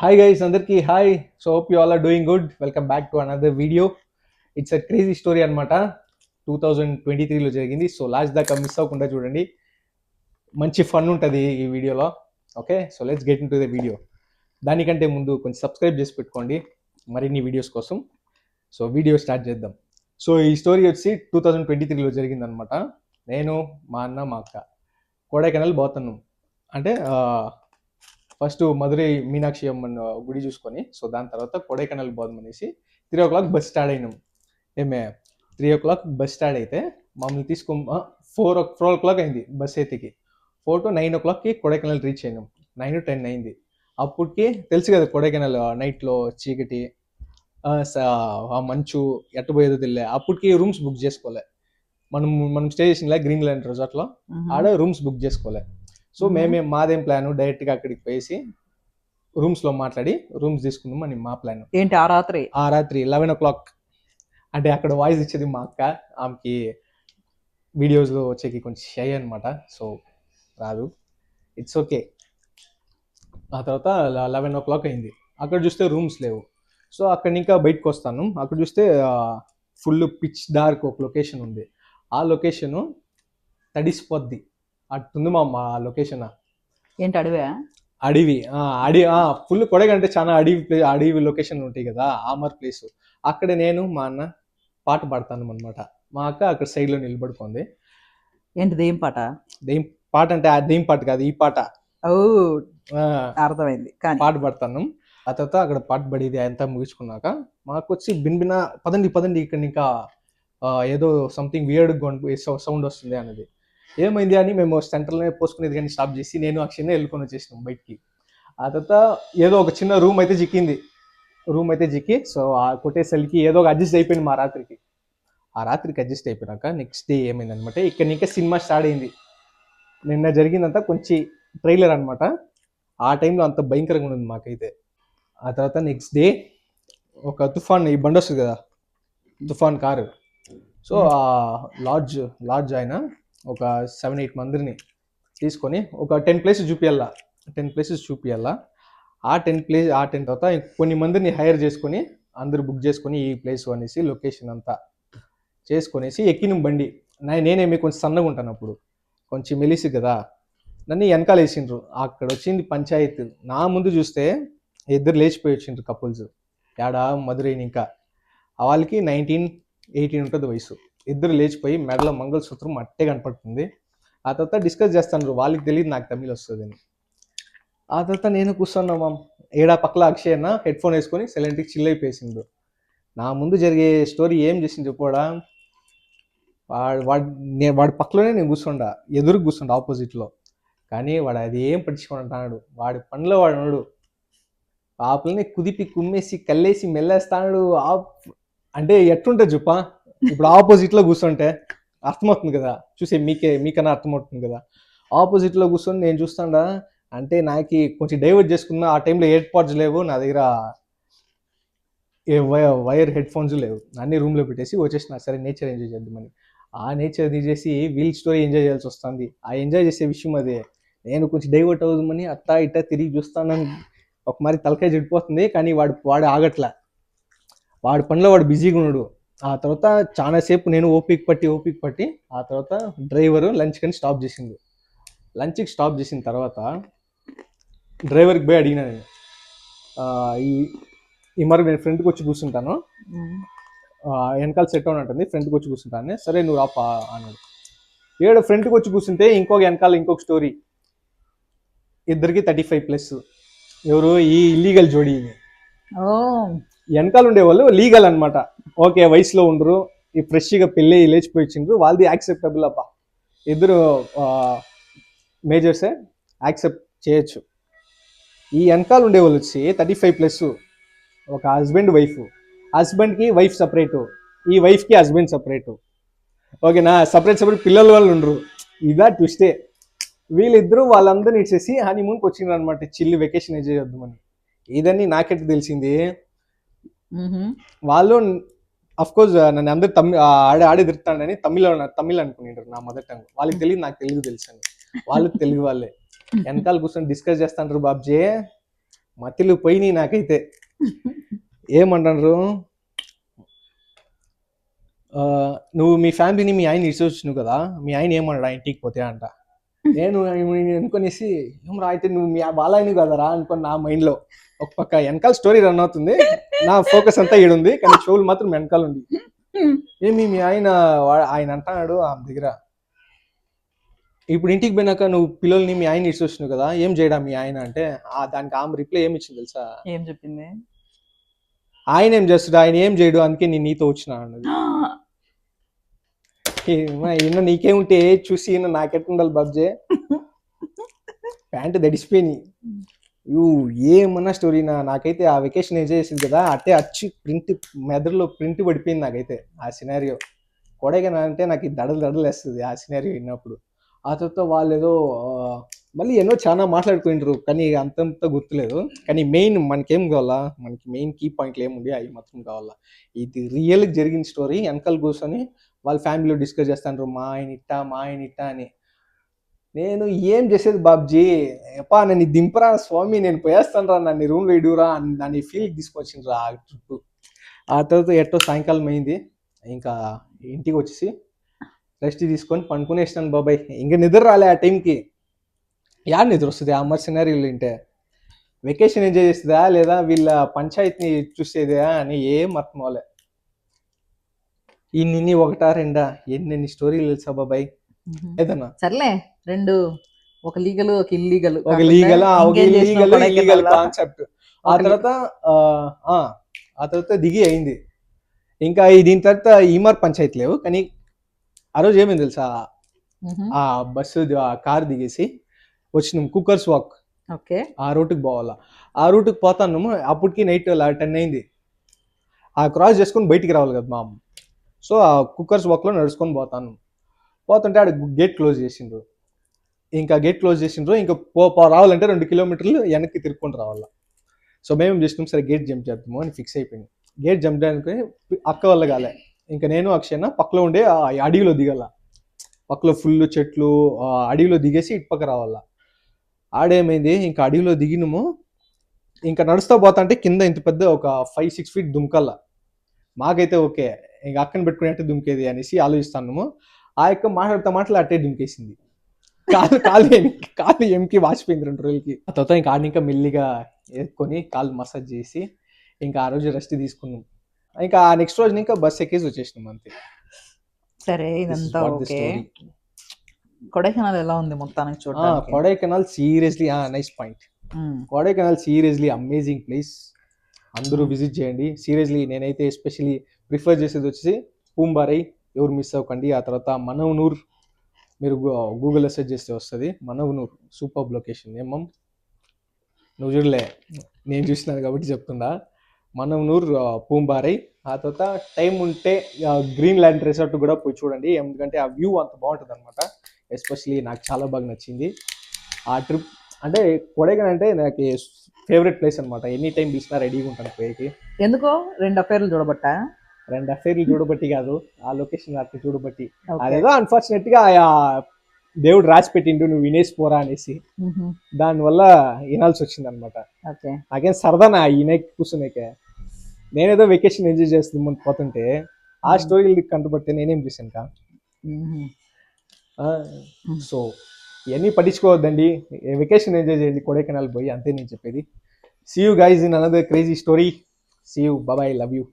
Hi guys అందరికీ hi so hope you all are doing good welcome back to another video it's a crazy story అనమాట two thousand twenty త్రీలో జరిగింది. So last దాకా miss అవ్వకుండా చూడండి. మంచి fun ఉంటుంది ఈ వీడియోలో okay so let's get into the video దానికంటే ముందు కొంచెం సబ్స్క్రైబ్ చేసి పెట్టుకోండి. మరిన్ని వీడియోస్ కోసం. సో వీడియో స్టార్ట్ చేద్దాం. సో ఈ స్టోరీ వచ్చి టూ థౌజండ్ ట్వంటీ త్రీలో జరిగిందనమాట నేను మా అన్న మా అక్క కొడైకెనాల్ పోతున్నాం అంటే ఫస్ట్ మధురై మీనాక్షి అమ్మన్ గుడి చూసుకొని సో దాని తర్వాత కొడైకెనాల్ పోదాం అనేసి three o'clock bus start అయినాం. ఏమే three o'clock bus start అయితే మమ్మల్ని తీసుకో four o four o'clock అయింది బస్ ఎత్తికి. ఫోర్ టు నైన్ ఓ క్లాక్కి కొడైకెనాల్ రీచ్ అయినాం. నైన్ టెన్ అయింది. అప్పటికి తెలుసు కదా కొడైకెనాల్ నైట్లో చీకటి ఆ, ఆ మంచు ఎట్టబోయేదో తెలియలే. అప్పటికి రూమ్స్ బుక్ చేసుకోలే. మనం మనం స్టే చేసిన గ్రీన్ ల్యాండ్ రిసార్ట్లో ఆడ రూమ్స్ బుక్ చేసుకోలే. సో. మేమే. మాదేం ప్లాన్ డైరెక్ట్గా అక్కడికి పోయేసి రూమ్స్లో మాట్లాడి రూమ్స్ తీసుకుందాం అని మా ప్లాన్. ఏంటి ఆ రాత్రి? ఆ రాత్రి లెవెన్ ఓ క్లాక్ అంటే అక్కడ వాయిస్ ఇచ్చేది మా అక్క. ఆమెకి వీడియోస్లో వచ్చేకి కొంచెం షై అనమాట సో రాదు. ఇట్స్ ఓకే ఆ తర్వాత లెవెన్ ఓ క్లాక్ అయింది. అక్కడ చూస్తే రూమ్స్ లేవు. సో అక్కడ ఇంకా బయటకు వస్తాను. అక్కడ చూస్తే ఫుల్ పిచ్ డార్క్ ఒక లొకేషన్ ఉంది. ఆ లొకేషను తడిసిపోద్ది. అట్టుంది మా మా లొకేషన్. ఏంటి అడివా? అడవి. అడవి ఫుల్ కొడగంటే చాలా అడవి ప్లే అడవి లొకేషన్ ఉంటాయి కదా ఆమర్ ప్లేస్. అక్కడ నేను మా అన్న పాట పాడతాను అనమాట మా అక్క అక్కడ సైడ్లో నిలబడుకుంది. ఏంటి దేం పాట? దేం పాట అంటే ఆ దేం పాట కాదు ఈ పాట. ఓ అర్థమైంది. కానీ పాట పాడతాను. ఆ తర్వాత అక్కడ పాట పడేది అంతా ముగించుకున్నాక మాకు వచ్చి బిన్బిన పదండి పదండి ఇక్కడ ఇంకా ఏదో సంథింగ్ వియర్డ్ సౌండ్ వస్తుంది అనేది ఏమైంది అని మేము సెంటర్లోనే పోసుకునేది కానీ స్టాప్ చేసి నేను అక్షయనే వెళ్ళుకొని వచ్చేసినాం బయటికి. ఆ తర్వాత ఏదో ఒక చిన్న రూమ్ అయితే జిక్కింది రూమ్ అయితే జిక్కి సో ఆ కొట్టేసరికి ఏదో ఒక అడ్జస్ట్ అయిపోయింది మా రాత్రికి. ఆ రాత్రికి అడ్జస్ట్ అయిపోయినాక నెక్స్ట్ డే ఏమైంది అనమాట ఇక్కడ ఇంకా సినిమా స్టార్ట్ అయింది. నిన్న జరిగిందంతా కొంచెం ట్రైలర్ అనమాట ఆ టైంలో అంత భయంకరంగా ఉంది మాకైతే. ఆ తర్వాత నెక్స్ట్ డే ఒక తుఫాన్ ఈ బండి వస్తుంది కదా తుఫాన్ కారు. సో ఆ లాడ్జ్ లాడ్జ్ ఆయన ఒక సెవెన్ ఎయిట్ మందిని తీసుకొని ఒక టెన్ ప్లేసెస్ చూపియాలా? టెన్ ప్లేసెస్ చూపియాలా? ఆ టెన్ ప్లేస్ ఆ టెన్ తర్వాత కొన్ని మందిని హైర్ చేసుకొని అందరు బుక్ చేసుకొని ఈ ప్లేస్ అనేసి లొకేషన్ అంతా చేసుకొనేసి ఎక్కిన బండి. నేనేమి కొంచెం సన్నగా ఉంటాను అప్పుడు. కొంచెం మెలిసి కదా. నన్ను వెనకాల వేసిండ్రు. అక్కడ వచ్చింది పంచాయతీ. నా ముందు చూస్తే ఇద్దరు లేచిపోయి వచ్చిండ్రు కపుల్స్ ఏడా మధురైని ఇంకా. వాళ్ళకి నైన్టీన్ ఎయిటీన్ ఉంటుంది వయసు. ఇద్దరు లేచిపోయి మెడలో మంగళసూత్రం అట్టే కనపడుతుంది. ఆ తర్వాత డిస్కస్ చేస్తాను వాళ్ళకి తెలియదు నాకు తమిళ వస్తుంది అని. ఆ తర్వాత నేను కూర్చున్నా మామ్ ఏడా పక్కల అక్షయ్ అన్న హెడ్ ఫోన్ వేసుకొని సైలెంట్కి చిల్ అయిపోయేసిండు. నా ముందు జరిగే స్టోరీ ఏం చేసింది చెప్పోడా వాడు వాడు నేను వాడి పక్కలోనే నేను కూర్చుండా ఎదురు కూర్చుండా ఆపోజిట్లో. కానీ వాడు అది ఏం పట్టించుకుంటున్నాడు వాడి పనిలో వాడు ఉన్నాడు. ఆపలని కుదిపి కుమ్మేసి కల్లేసి మెల్లేస్తాడు. ఆ- అంటే ఎట్లుంటుంది చెప్పా ఇప్పుడు ఆపోజిట్లో కూర్చుంటే అర్థమవుతుంది కదా. చూసే మీకే మీకన్నా అర్థమవుతుంది కదా. ఆపోజిట్లో కూర్చొని నేను చూస్తాడా అంటే నాకు కొంచెం డైవర్ట్ చేసుకున్నా ఆ టైంలో ఎయిర్ పాడ్స్ లేవు నా దగ్గర ఏ వై- వైర్ హెడ్ ఫోన్స్ లేవు. అన్ని రూమ్లో పెట్టేసి వచ్చేసిన సరే నేచర్ ఎంజాయ్ చేద్దామని. ఆ నేచర్ తీసేసి వీల్ స్టోరీ ఎంజాయ్ చేయాల్సి వస్తుంది. ఆ ఎంజాయ్ చేసే విషయం అదే. నేను కొంచెం డైవర్ట్ అవుదామని అట్టా ఇట్టా తిరిగి చూస్తానని ఒక మరి తలకాయ చెడిపోతుంది కానీ వాడు వాడు ఆగట్లే. వాడి పనిలో వాడు బిజీగా ఉన్నాడు. ఆ తర్వాత చాలా సేపు నేను ఓపిక పట్టి ఓపిక పట్టి ఆ తర్వాత డ్రైవర్ లంచ్ కని స్టాప్ చేసింది లంచ్కి స్టాప్ చేసిన తర్వాత డ్రైవర్కి పోయి అడిగినా నేను. ఈ ఈ మరి నేను ఫ్రంట్కి వచ్చి కూర్చుంటాను. వెనకాల సెట్ అవును ఉంటుంది ఫ్రంట్కి వచ్చి కూర్చుంటాను సరే నువ్వు రాపా అన్నాడు. ఏడు ఫ్రంట్కి వచ్చి కూర్చుంటే ఇంకొక వెనకాల ఇంకొక స్టోరీ. ఇద్దరికి థర్టీ ఫైవ్ ప్లస్. ఎవరు? ఈ ఇల్లీగల్ జోడీ వెనకాల ఉండేవాళ్ళు లీగల్ అన్నమాట. ఓకే వయసులో ఉండరు. ఈ ఫ్రెష్గా పెళ్ళి లేచిపోయి వచ్చిండ్రు వాళ్ళది యాక్సెప్టబుల్ అప్ప ఇద్దరు మేజర్సే యాక్సెప్ట్ చేయొచ్చు. ఈ వెనకాల ఉండేవాళ్ళు వచ్చి థర్టీ ఫైవ్ ప్లస్ ఒక హస్బెండ్ వైఫ్. హస్బెండ్కి వైఫ్ సపరేటు. ఈ వైఫ్కి హస్బెండ్ సపరేటు. ఓకేనా సపరేట్ సపరేట్ పిల్లల వాళ్ళు ఉండరు. ఇదా ట్విస్టే. వీళ్ళిద్దరూ వాళ్ళందరినీ ఇచ్చేసి హనీమూన్కి వచ్చిండ్రు అనమాట చిల్లి వెకేషన్ ఎంజాయ్ చేద్దామని ఇదని నాకెట్ తెలిసింది. వాళ్ళు అఫ్ కోర్స్ నన్ను అందరు తమిళ ఆడే ఆడి తిరుగుతాడని తమిళ తమిళ్ అనుకునేటారు నా మదర్ టంగ్. వాళ్ళకి తెలియదు నాకు తెలుగు తెలుసు వాళ్ళు తెలుగు వాళ్ళే. వెనకాల కూర్చొని డిస్కస్ చేస్తాంటారు బాబ్జే. మతిలు పోయినాయి నాకైతే. ఏమంటారు ఆ, నువ్వు మీ ఫ్యామిలీని మీ ఆయన ఇచ్చి వచ్చినావు కదా మీ ఆయన ఏమన్నాడు ఆ ఇంటికి పోతే అంట. నేను అనుకునేసి ఏం రా అయితే నువ్వు మీ ఆయన కదరా అనుకుని నా మైండ్లో. ఒక పక్క వెనకాల స్టోరీ రన్ అవుతుంది. నా ఫోకస్ అంతా ఈడుంది కానీ షోలు మాత్రం వెనకాల ఉంది ఏమి మీ ఆయన ఆయన అంటున్నాడు ఆమె దగ్గర. ఇప్పుడు ఇంటికి పోయినాక నువ్వు పిల్లల్ని మీ ఆయన ఇచ్చి వచ్చినావు కదా ఏం చేయడా మీ ఆయన అంటే ఆ దానికి ఆమె రిప్లై ఏమి ఇచ్చింది తెలుసా? ఏం చెప్పింది? ఆయన ఏం చేస్తాడు ఆయన ఏం చేయడు అందుకే నేను నీతో వచ్చిన అన్నది. ఈయన నీకేముంటే చూసి ఈయన నాకెట్టుండాలి బాబ్జే? ప్యాంట్ దడిసిపోయినాయి యూ ఏమన్నా స్టోరీనా నాకైతే ఆ వెకేషన్ ఎంజాయ్ చేసింది కదా అట్టే అచ్చి ప్రింట్ మెదడులో ప్రింట్ పడిపోయింది నాకైతే ఆ సినారియో కొడైకెనాల్ అంటే నాకు దడలు దడలు వేస్తుంది ఆ సినారియో విన్నప్పుడు. ఆ తర్వాత వాళ్ళు ఏదో మళ్ళీ ఎన్నో చాలా మాట్లాడుకుంటారు కానీ అంతంత గుర్తులేదు. కానీ మెయిన్ మనకేం కావాలా మనకి మెయిన్ కీ పాయింట్లు ఏముంది అవి మాత్రం కావాలా. ఇది రియల్ జరిగిన స్టోరీ వెనకాల కూర్చొని వాళ్ళ ఫ్యామిలీలో డిస్కస్ చేస్తాండ్రు మా ఆయన ఇట్టా మా ఆయన ఇట్టా అని. నేను ఏం చేసేది బాబ్జీ? ఎప్పా నన్ను దింపరా స్వామి నేను పోయేస్తాను రా నన్ను రూమ్ వేడురా అని దాన్ని ఫీల్ తీసుకొచ్చిండ్రు ఆ ట్రిప్ ఆ తర్వాత ఎట్టో సాయంకాలం అయింది. ఇంకా ఇంటికి వచ్చేసి రెస్ట్ తీసుకొని పనుకునేసినాను బాబాయ్. ఇంకా నిద్ర రాలే ఆ టైంకి యా నిద్ర వస్తుంది? ఆ అమ్మర్ సినారీలు వింటే వెకేషన్ ఎంజాయ్ చేస్తుందా? లేదా వీళ్ళ పంచాయతీని చూసేదా అని ఏం అర్థం అవ్వలే ఇన్ని ఒకటా రెండా? ఎన్నెన్ని స్టోరీలు తెలుసా బాబాయ్? ఏదన్నా? సర్లే రెండు. ఒక లీగల్ ఒక ఇల్లీగల్ ఒక లీగల్ ఒక ఇల్లీగల్ ఇల్లీగల్ కాన్సెప్ట్ ఆ తర్వాత ఆ, తర్వాత దిగి అయింది. ఇంకా ఈ దీని తర్వాత ఈమర్ పంచాయతీ లేవు కానీ ఆ రోజు ఏమైంది తెలుసా? ఆ బస్సు ఆ కార్ దిగేసి వచ్చినాం కుక్కర్స్ వాక్. ఓకే. ఆ రూట్కి పోవాలా. ఆ రూట్కి పోతాను అప్పటికి నైట్ టెన్ అయింది. ఆ క్రాస్ చేసుకొని బయటికి రావాలి కదా మా సో ఆ కుక్కర్స్ వాక్లో నడుచుకొని పోతాను. పోతుంటే ఆడ గేట్ క్లోజ్ చేసిండ్రు. ఇంకా గేట్ క్లోజ్ చేసిండ్రు ఇంకా పో రావాలంటే రెండు కిలోమీటర్లు వెనక్కి తిరుక్కొని రావాలా. సో మేము చేసినాం సరే గేట్ జంప్ చేద్దాము అని ఫిక్స్ అయిపోయింది. గేట్ జంప్ చేయడానికి అక్క వల్ల కాలే. ఇంకా నేను అక్షయన పక్కలో ఉండే ఆ అడవిలో దిగాల. పక్కలో ఫుల్ చెట్లు అడవిలో దిగేసి ఇటు పక్క రావాలా. ఆడేమైంది ఇంకా అడవిలో దిగినము. ఇంకా నడుస్తూ పోతా అంటే కింద ఇంత పెద్ద ఒక ఫైవ్ సిక్స్ ఫీట్ దుమ్కల్లా మాకైతే ఓకే ఇంకా అక్కని పెట్టుకునేట్టు దుమ్కేది అనేసి ఆలోచిస్తాము ఆ యొక్క మాట్లాడుతా మాటలు అట్టే దుంకేసింది. కాలు కాలు కాలు ఎంకి వాచిపోయింది రెండు రోజులకి. ఆ తర్వాత ఇంకా ఆడిని ఇంకా మెల్లిగా ఎత్తుకొని కాలు మసాజ్ చేసి ఇంకా ఆ రోజు రెస్ట్ తీసుకున్నాం. ఇంకా ఆ నెక్స్ట్ రోజు ఇంకా బస్ ఎక్కేసి వచ్చేసినాం అంతే. సరే ఇదంతా ఓకే. కొడైకెనాల్ ఎలా ఉంది మొత్తానికి ఆ, చూడడానికి Kodaikanal seriously nice point. Kodaikanal seriously amazing place. అందరూ. విజిట్ చేయండి. సీరియస్లీ నేనైతే ఎస్పెషలీ ప్రిఫర్ చేసేది వచ్చేసి పూంబారై ఎవరు మిస్ అవ్వకండి. ఆ తర్వాత మనవనూర్ మీరు గూగుల్లో సెర్చ్ చేస్తే వస్తుంది. మనవనూర్ సూపర్ లొకేషన్ ఏమం? నువ్వు చూడలే. నేను చూసినాను కాబట్టి చెప్తున్నా. మనవనూర్ పూంబారై ఆ తర్వాత టైం ఉంటే గ్రీన్ ల్యాండ్ రిసార్ట్ కూడా పోయి చూడండి. ఎందుకంటే ఆ వ్యూ అంత బాగుంటుంది అనమాట ఎస్పెషలీ నాకు చాలా బాగా నచ్చింది. ఆ ట్రిప్ అంటే కొడైకెనాల్ అంటే నాకు ఫేవరెట్ ప్లేస్ అనమాట ఎనీ టైం పిలిచినా రెడీగా ఉంటాను పోయేకి. ఎందుకో? రెండు అఫేర్లు చూడబట్టా? రెండు అఫేర్లు చూడబట్టి కాదు ఆ లొకేషన్ అట్లా చూడబట్టి. అదేదో అన్ఫార్చునేట్గా ఆ దేవుడు రాసి పెట్టిండు నువ్వు వినేసి పోరా అనేసి. దానివల్ల వినాల్సి వచ్చింది అనమాట నాకేం సరదా నా ఈయన కూర్చునేకే? నేనేదో వెకేషన్ ఎంజాయ్ చేస్తుంది ముందు పోతుంటే ఆ. స్టోరీలు కంటుబడితే నేనేం చేశాను కా. సో ఇవన్నీ పట్టించుకోవద్దండి. వెకేషన్ ఎంజాయ్ చేయండి కొడైకెనాల్ పోయి అంతే నేను చెప్పేది. See you guys in another crazy story see you bye bye love you